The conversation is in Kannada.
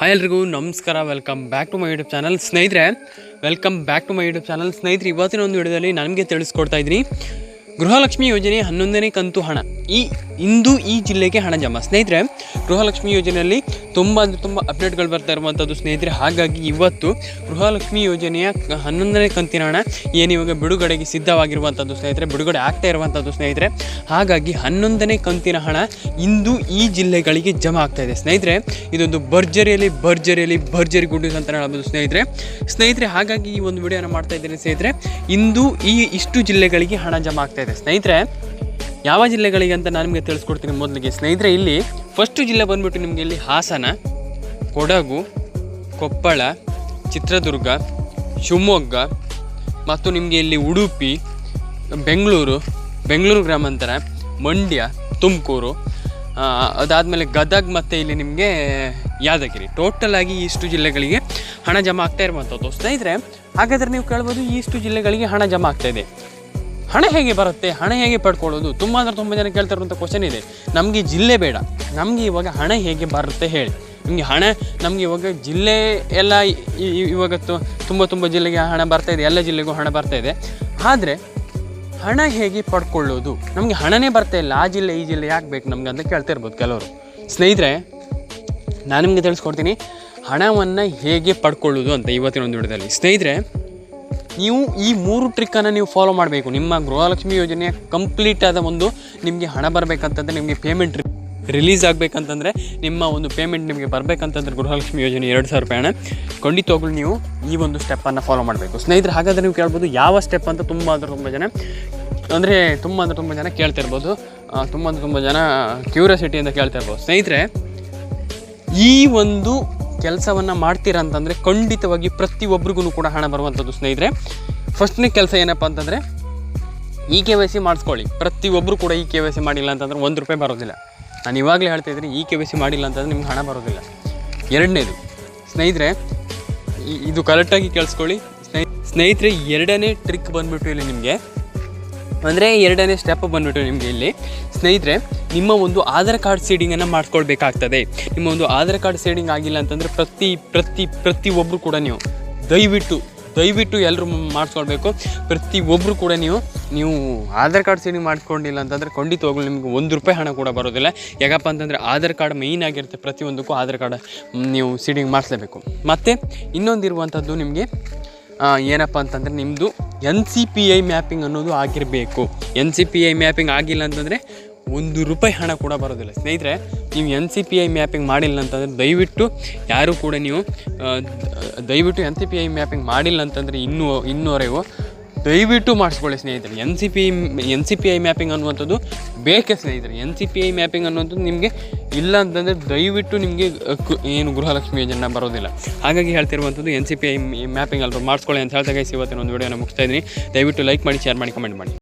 ಹಾಯ್ ಎಲ್ರಿಗೂ, ನಮಸ್ಕಾರ. Welcome back to my YouTube channel ಸ್ನೇಹಿತರೆ welcome back to my YouTube channel ಸ್ನೇಹಿತರೆ, ಇವತ್ತಿನ ಒಂದು ವಿಡಿಯೋದಲ್ಲಿ ನನಗೆ ತಿಳಿಸ್ಕೊಡ್ತಾ ಇದ್ದೀನಿ ಗೃಹಲಕ್ಷ್ಮಿ ಯೋಜನೆ ಹನ್ನೊಂದನೇ ಕಂತು ಹಣ. ಈ, ಇಂದು ಈ ಜಿಲ್ಲೆಗೆ ಹಣ ಜಮಾ. ಸ್ನೇಹಿತರೆ, ಗೃಹಲಕ್ಷ್ಮಿ ಯೋಜನೆಯಲ್ಲಿ ತುಂಬ ಅಂದರೆ ತುಂಬ ಅಪ್ಡೇಟ್ಗಳು ಬರ್ತಾ ಇರುವಂಥದ್ದು ಸ್ನೇಹಿತರೆ. ಹಾಗಾಗಿ ಇವತ್ತು ಗೃಹಲಕ್ಷ್ಮಿ ಯೋಜನೆಯ ಹನ್ನೊಂದನೇ ಕಂತಿನ ಹಣ ಏನಿವಾಗ ಬಿಡುಗಡೆಗೆ ಸಿದ್ಧವಾಗಿರುವಂಥದ್ದು ಸ್ನೇಹಿತರೆ? ಬಿಡುಗಡೆ ಆಗ್ತಾ ಇರುವಂಥದ್ದು ಸ್ನೇಹಿತರೆ. ಹಾಗಾಗಿ ಹನ್ನೊಂದನೇ ಕಂತಿನ ಹಣ ಇಂದು ಈ ಜಿಲ್ಲೆಗಳಿಗೆ ಜಮಾ ಆಗ್ತಾ ಇದೆ. ಸ್ನೇಹಿತರೆ, ಇದೊಂದು ಭರ್ಜರಿಯಲ್ಲಿ ಭರ್ಜರಿಯಲ್ಲಿ ಭರ್ಜರಿ ಗುಡ್ ಅಂತ ಹೇಳ್ಬೋದು ಸ್ನೇಹಿತರೆ. ಸ್ನೇಹಿತರೆ, ಹಾಗಾಗಿ ಈ ಒಂದು ವಿಡಿಯೋನ ಮಾಡ್ತಾ ಇದ್ದೇನೆ ಸ್ನೇಹಿತರೆ. ಇಂದು ಈ ಇಷ್ಟು ಜಿಲ್ಲೆಗಳಿಗೆ ಹಣ ಜಮಾ ಆಗ್ತಾ ಇದೆ. ಸ್ನೇಹಿತರೆ ಯಾವ ಜಿಲ್ಲೆಗಳಿಗೆ ಅಂತ ನಾನು ನಿಮಗೆ ತಿಳಿಸ್ಕೊಡ್ತೀನಿ ಮೊದಲಿಗೆ. ಸ್ನೇಹಿತರೆ, ಇಲ್ಲಿ ಫಸ್ಟ್ ಜಿಲ್ಲೆ ಬಂದ್ಬಿಟ್ಟು ನಿಮಗೆ ಇಲ್ಲಿ ಹಾಸನ, ಕೊಡಗು, ಕೊಪ್ಪಳ, ಚಿತ್ರದುರ್ಗ, ಶಿವಮೊಗ್ಗ ಮತ್ತು ನಿಮಗೆ ಇಲ್ಲಿ ಉಡುಪಿ, ಬೆಂಗಳೂರು ಬೆಂಗಳೂರು ಗ್ರಾಮಾಂತರ, ಮಂಡ್ಯ, ತುಮಕೂರು ಅದಾದಮೇಲೆ ಗದಗ್ ಮತ್ತು ಇಲ್ಲಿ ನಿಮಗೆ ಯಾದಗಿರಿ. ಟೋಟಲ್ ಆಗಿ ಇಷ್ಟು ಜಿಲ್ಲೆಗಳಿಗೆ ಹಣ ಜಮಾ ಆಗ್ತಾ ಇರುವಂಥದ್ದು. ಸ್ನೇಹಿತರೆ, ಹಾಗಾದರೆ ನೀವು ಕೇಳ್ಬೋದು ಇಷ್ಟು ಜಿಲ್ಲೆಗಳಿಗೆ ಹಣ ಜಮಾ ಆಗ್ತಾ ಇದೆ. ಹಣ ಹೇಗೆ ಬರುತ್ತೆ, ಹಣ ಹೇಗೆ ಪಡ್ಕೊಳ್ಳೋದು? ತುಂಬ ಅಂದರೆ ತುಂಬ ಜನ ಕೇಳ್ತಾ ಇರುವಂಥ ಕ್ವಶನ್ ಇದೆ. ನಮಗೆ ಜಿಲ್ಲೆ ಬೇಡ. ನಮಗೆ ಇವಾಗ ಹಣ ಹೇಗೆ ಬರುತ್ತೆ ಹೇಳಿ. ನಿಮಗೆ ಹಣ, ನಮಗೆ ಇವಾಗ ಜಿಲ್ಲೆ ಎಲ್ಲ ಇವಾಗತ್ತು ತುಂಬ ತುಂಬ ಜಿಲ್ಲೆಗೆ ಹಣ ಬರ್ತಾ ಇದೆ, ಎಲ್ಲ ಜಿಲ್ಲೆಗೂ ಹಣ ಬರ್ತಾ ಇದೆ. ಆದರೆ ಹಣ ಹೇಗೆ ಪಡ್ಕೊಳ್ಳೋದು? ನಮಗೆ ಹಣನೇ ಬರ್ತಾ ಇಲ್ಲ. ಆ ಜಿಲ್ಲೆ, ಈ ಜಿಲ್ಲೆ ಯಾಕೆ ಬೇಕು ನಮ್ಗೆ ಅಂತ ಕೇಳ್ತಾ ಇರ್ಬೋದು ಕೆಲವರು. ಸ್ನೇಹಿತರೆ, ನಾನು ನಿಮಗೆ ತಿಳಿಸ್ಕೊಡ್ತೀನಿ. ಹಣವನ್ನು ಹೇಗೆ ಪಡ್ಕೊಳ್ಳೋದು ಅಂತ ಇವತ್ತಿನ ಒಂದು ವಿಡಿಯೋದಲ್ಲಿ. ಸ್ನೇಹಿತರೆ ನೀವು ಈ ಮೂರು ಟ್ರಿಕ್ಕನ್ನು ನೀವು ಫಾಲೋ ಮಾಡಬೇಕು. ನಿಮ್ಮ ಗೃಹಲಕ್ಷ್ಮಿ ಯೋಜನೆಯ ಕಂಪ್ಲೀಟ್ ಆದ ಒಂದು ನಿಮಗೆ ಹಣ ಬರಬೇಕಂತಂದರೆ ನಿಮಗೆ ಪೇಮೆಂಟ್ ರಿಲೀಸ್ ಆಗಬೇಕಂತಂದರೆ ನಿಮ್ಮ ಒಂದು ಪೇಮೆಂಟ್ ನಿಮಗೆ ಬರಬೇಕಂತಂದ್ರೆ ಗೃಹಲಕ್ಷ್ಮಿ ಯೋಜನೆ ಎರಡು ಸಾವಿರ ರೂಪಾಯಿ ಹಣ ಖಂಡಿತವಾಗ್ಲೂ ನೀವು ಈ ಒಂದು ಸ್ಟೆಪ್ಪನ್ನು ಫಾಲೋ ಮಾಡಬೇಕು. ಸ್ನೇಹಿತರೆ, ಹಾಗಾದರೆ ನೀವು ಕೇಳ್ಬೋದು ಯಾವ ಸ್ಟೆಪ್ ಅಂತ ತುಂಬ ಅಂದರೆ ತುಂಬ ಜನ ಅಂದರೆ ತುಂಬ ಅಂದರೆ ತುಂಬ ಜನ ಕೇಳ್ತಿರ್ಬೋದು ತುಂಬ ಅಂದರೆ ತುಂಬ ಜನ ಕ್ಯೂರಿಯಾಸಿಟಿ ಅಂತ ಕೇಳ್ತಾ ಇರ್ಬೋದು. ಸ್ನೇಹಿತರೆ, ಈ ಒಂದು ಕೆಲಸವನ್ನು ಮಾಡ್ತೀರಾ ಅಂತಂದರೆ ಖಂಡಿತವಾಗಿ ಪ್ರತಿಯೊಬ್ಬರಿಗೂ ಕೂಡ ಹಣ ಬರುವಂಥದ್ದು ಸ್ನೇಹಿತರೆ. ಫಸ್ಟ್ನೇ ಕೆಲಸ ಏನಪ್ಪ ಅಂತಂದರೆ ಇ ಕೆ ವೈ ಸಿ ಮಾಡಿಸ್ಕೊಳ್ಳಿ. ಪ್ರತಿಯೊಬ್ಬರು ಕೂಡ ಇ ಕೆ ವೈ ಸಿ ಮಾಡಿಲ್ಲ ಅಂತಂದ್ರೆ ಒಂದು ರೂಪಾಯಿ ಬರೋದಿಲ್ಲ. ನಾನು ಇವಾಗಲೇ ಹೇಳ್ತಾ ಇದ್ದೀನಿ ಇ ಕೆ ವೈ ಸಿ ಮಾಡಿಲ್ಲ ಅಂತಂದ್ರೆ ನಿಮ್ಗೆ ಹಣ ಬರೋದಿಲ್ಲ. ಎರಡನೇದು, ಸ್ನೇಹಿತರೆ ಇದು ಕರೆಕ್ಟಾಗಿ ಕೇಳಿಸ್ಕೊಳ್ಳಿ. ಸ್ನೇಹಿ ಸ್ನೇಹಿತರೆ, ಎರಡನೇ ಟ್ರಿಕ್ ಬಂದುಬಿಟ್ಟು ಇಲ್ಲಿ ನಿಮಗೆ ಅಂದರೆ ಎರಡನೇ ಸ್ಟೆಪ್ ಬಂದ್ಬಿಟ್ಟು ನಿಮಗೆ ಇಲ್ಲಿ. ಸ್ನೇಹಿತರೆ, ನಿಮ್ಮ ಒಂದು ಆಧಾರ್ ಕಾರ್ಡ್ ಸೀಡಿಂಗನ್ನು ಮಾಡಿಸ್ಕೊಳ್ಬೇಕಾಗ್ತದೆ ನಿಮ್ಮ ಒಂದು ಆಧಾರ್ ಕಾರ್ಡ್ ಸೀಡಿಂಗ್ ಆಗಿಲ್ಲ ಅಂತಂದರೆ ಪ್ರತಿ ಪ್ರತಿ ಪ್ರತಿಯೊಬ್ಬರು ಕೂಡ ನೀವು ದಯವಿಟ್ಟು ದಯವಿಟ್ಟು ಎಲ್ಲರೂ ಮಾಡಿಸ್ಕೊಳ್ಬೇಕು. ಪ್ರತಿಯೊಬ್ಬರು ಕೂಡ ನೀವು ನೀವು ಆಧಾರ್ ಕಾರ್ಡ್ ಸೀಡಿಂಗ್ ಮಾಡ್ಕೊಂಡಿಲ್ಲ ಅಂತಂದರೆ ಖಂಡಿತವಾಗ್ಲೂ ನಿಮಗೆ ಒಂದು ರೂಪಾಯಿ ಹಣ ಕೂಡ ಬರೋದಿಲ್ಲ. ಯಾಕಪ್ಪ ಅಂತಂದರೆ ಆಧಾರ್ ಕಾರ್ಡ್ ಮೇಯ್ನ್ ಆಗಿರುತ್ತೆ. ಪ್ರತಿಯೊಂದಕ್ಕೂ ಆಧಾರ್ ಕಾರ್ಡ್ ನೀವು ಸೀಡಿಂಗ್ ಮಾಡಿಸ್ಲೇಬೇಕು. ಮತ್ತು ಇನ್ನೊಂದಿರುವಂಥದ್ದು ನಿಮಗೆ ಏನಪ್ಪ ಅಂತಂದರೆ ನಿಮ್ಮದು N C P I mapping ಅನ್ನೋದು ಆಗಿರಬೇಕು. N C P I mapping ಆಗಿಲ್ಲ ಅಂತಂದರೆ ಒಂದು ರೂಪಾಯಿ ಹಣ ಕೂಡ ಬರೋದಿಲ್ಲ. ಸ್ನೇಹಿತರೆ, ನೀವು N C P I mapping ಮಾಡಿಲ್ಲ ಅಂತಂದರೆ ದಯವಿಟ್ಟು ಯಾರೂ ಕೂಡ ನೀವು ದಯವಿಟ್ಟು N C P I mapping ಮಾಡಿಲ್ಲ ಅಂತಂದರೆ ಇನ್ನೂ, ಇನ್ನೂವರೆಗೂ ದಯವಿಟ್ಟು ಮಾಡಿಸ್ಕೊಳ್ಳಿ ಸ್ನೇಹಿತರೆ. N C P N C P I mapping ಅನ್ನುವಂಥದ್ದು ಬೇಕೇ ಸ್ನೇಹಿತರೆ. N C P I mapping ಅನ್ನುವಂಥದ್ದು ನಿಮಗೆ ಇಲ್ಲ ಅಂತಂದರೆ ದಯವಿಟ್ಟು ನಿಮಗೆ ಏನು ಗೃಹಲಕ್ಷ್ಮಿ ಯೋಜನೆ ಬರೋದಿಲ್ಲ. ಹಾಗಾಗಿ ಹೇಳ್ತಿರುವಂಥದ್ದು N C P I mapping ಎಲ್ಲರೂ ಮಾಡಿಸ್ಕೊಳ್ಳಿ ಅಂತ ಹೇಳ್ದಾಗ ಇವತ್ತಿನ ಒಂದು ವಿಡಿಯೋನ ಮುಗಿಸ್ತಾ ಇದ್ದೀನಿ. ದಯವಿಟ್ಟು ಲೈಕ್ ಮಾಡಿ ಶೇರ್ ಮಾಡಿ ಕಮೆಂಟ್ ಮಾಡಿ.